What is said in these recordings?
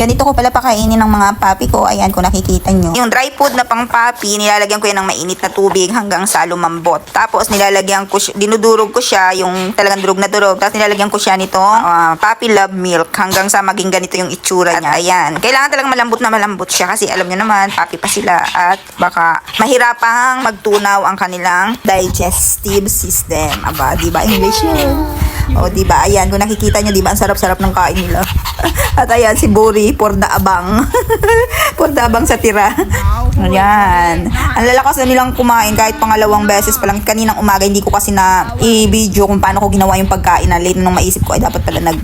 Ganito ko pala pakainin ng mga papi ko. Ayan, kung nakikita nyo. Yung dry food na pang papi, nilalagyan ko yan ng mainit na tubig hanggang sa lumambot. Tapos, nilalagyan ko dinudurog ko siya, yung talagang durog na durog. Tapos, nilalagyan ko siya nito, ah, papi love milk, hanggang sa maging ganito yung itsura niya. Ayan. Kailangan talagang malambot na malambot siya kasi alam nyo naman, papi pa sila at baka mahirapang magtunaw ang kanilang digestive system. Aba, di ba English yun? O, di ba? Ayan, kung nakikita nyo, di ba? Ang sarap-sarap ng kain nila. At ayan, si Buri, for the abang. the abang sa tira. Ayan. Ang lalakas na nilang kumain kahit pangalawang beses pa lang. Kaninang umaga, hindi ko kasi na i-video kung paano ko ginawa yung pagkain na late nung maisip ko ay dapat pala nag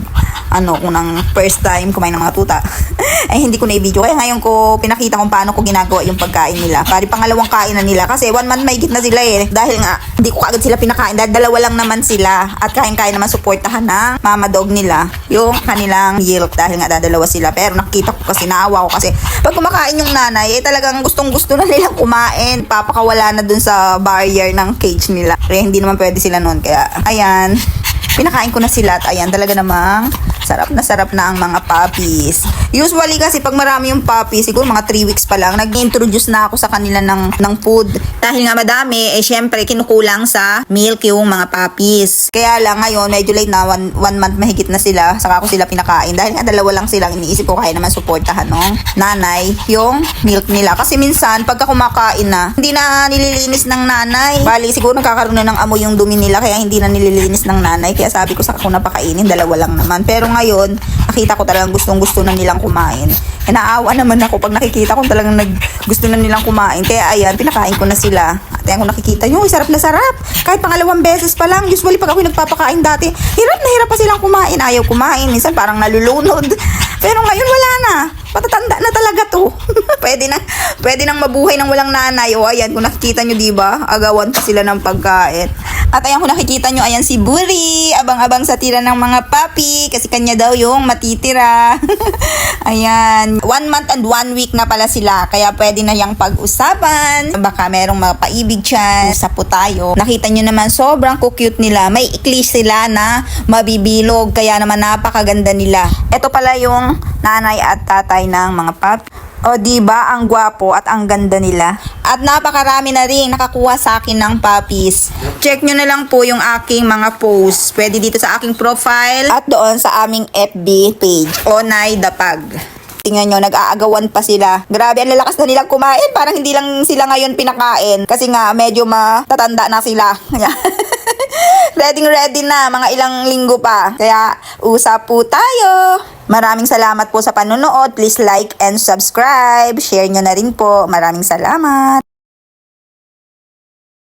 ano, kung nang first time kumain ng mga tuta. ay hindi ko na i-video. Kaya ngayon ko pinakita kung paano ko ginagawa yung pagkain nila. Pari pangalawang kain na nila. Kasi one month may na sila eh. Dahil nga, hindi ko agad sila pinakain. Dahil dalawa lang naman sila. At kain-kain naman suportahan ng mama dog nila. Yung kanilang yilk. Dahil nga dadalawa sila. Pero nakita ko kasi, naawa ko kasi. Pag kumakain yung nanay, eh talagang gustong gusto na nilang kumain. Papakawala na dun sa barrier ng cage nila. Kaya hindi naman pwede sila nun. Kaya, ayan pinakain ko na sila at ayan talaga namang sarap na sarap na ang mga puppies. Usually kasi pag marami yung puppies, siguro mga 3 weeks pa lang, nag-introduce na ako sa kanila ng, ng food. Dahil nga madami, eh syempre kinukulang sa milk yung mga puppies. Kaya lang ngayon, medyo late na, one, one month mahigit na sila, saka ko sila pinakain. Dahil nga dalawa lang silang iniisip ko kaya naman suportahan ng nanay yung milk nila. Kasi minsan, pagka kumakain na, hindi na nililinis ng nanay. Bali, siguro nagkakaroon na ng amoy yung dumi nila, kaya hindi na nililinis ng nanay. Kaya sabi ko sa ako napakainin, dalawa lang naman. Pero ngayon, nakita ko talagang gustong gusto na nilang kumain. E naawa naman ako pag nakikita ko talagang nag, gusto na nilang kumain. Kaya ayan, pinakain ko na sila. At ayan kung nakikita uy, sarap na sarap. Kahit pangalawang beses pa lang, usually pag ako nagpapakain dati, hirap na hirap pa silang kumain. Ayaw kumain, minsan parang nalulunod. Pero ngayon wala na. Patatanda na talaga to. pwede na, pwede nang mabuhay ng walang nanay. O ayan, kung nakikita nyo, di ba? Agawan pa sila ng pagkain. At ayan, kung nakikita nyo, ayan si Buri. Abang-abang sa tira ng mga papi. Kasi kanya daw yung matitira. ayan. One month and one week na pala sila. Kaya pwede na yung pag-usapan. Baka merong mapaibig dyan. Usap po tayo. Nakita nyo naman, sobrang cute nila. May ikli sila na mabibilog. Kaya naman napakaganda nila. Ito pala yung nanay at tatay ng mga papi. O di ba ang gwapo at ang ganda nila. At napakarami na rin nakakuha sa akin ng puppies. Check nyo na lang po yung aking mga posts. Pwede dito sa aking profile at doon sa aming FB page. Onay Dapag. Tingnan nyo, nag-aagawan pa sila. Grabe, ang lalakas na nilang kumain. Parang hindi lang sila ngayon pinakain. Kasi nga, medyo matatanda na sila. ready ready na, mga ilang linggo pa. Kaya, usap po tayo. Maraming salamat po sa panonood. Please like and subscribe. Share nyo na rin po. Maraming salamat.